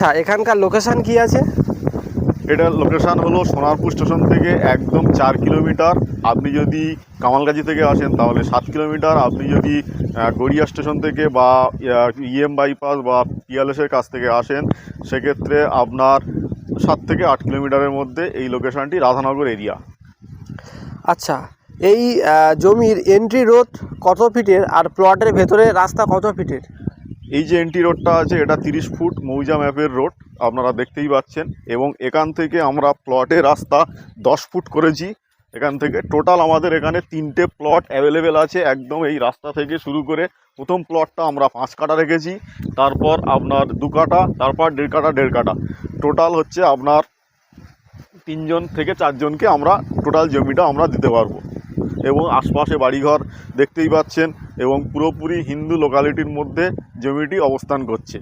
আচ্ছা এখানকার লোকেশান কি আছে? এটার লোকেশান হলো সোনারপুর স্টেশন থেকে একদম চার কিলোমিটার। আপনি যদি কামালগাছি থেকে আসেন তাহলে সাত কিলোমিটার। আপনি যদি গড়িয়া স্টেশন থেকে বা ইএম বাইপাস বা পিয়ালেসের কাছ থেকে আসেন সেক্ষেত্রে আপনার সাত থেকে আট কিলোমিটারের মধ্যে এই লোকেশানটি রাধানগর এরিয়া আচ্ছা এই জমির এন্ট্রি রোড কত ফিটের আর প্লটের ভেতরে রাস্তা কত ফিটের এই যে এনটি রোডটা আছে, এটা তিরিশ ফুট মৌজা ম্যাপের রোড আপনারা দেখতেই পাচ্ছেন। এবং এখান থেকে আমরা প্লটের রাস্তা দশ ফুট করেছি। এখান থেকে টোটাল আমাদের এখানে তিনটে প্লট অ্যাভেলেবেল আছে, একদম এই রাস্তা থেকে শুরু করে প্রথম প্লটটা আমরা পাঁচ কাটা রেখেছি, তারপর আপনার দু কাটা, তারপর দেড় কাটা দেড় কাটা। টোটাল হচ্ছে আপনার তিনজন থেকে চারজনকে আমরা টোটাল জমিটা আমরা দিতে পারব। এবং আশপাশে বাড়িঘর দেখতেই পাচ্ছেন এবং পুরোপুরি হিন্দু লোকালিটির মধ্যে জমিটি অবস্থান করছে।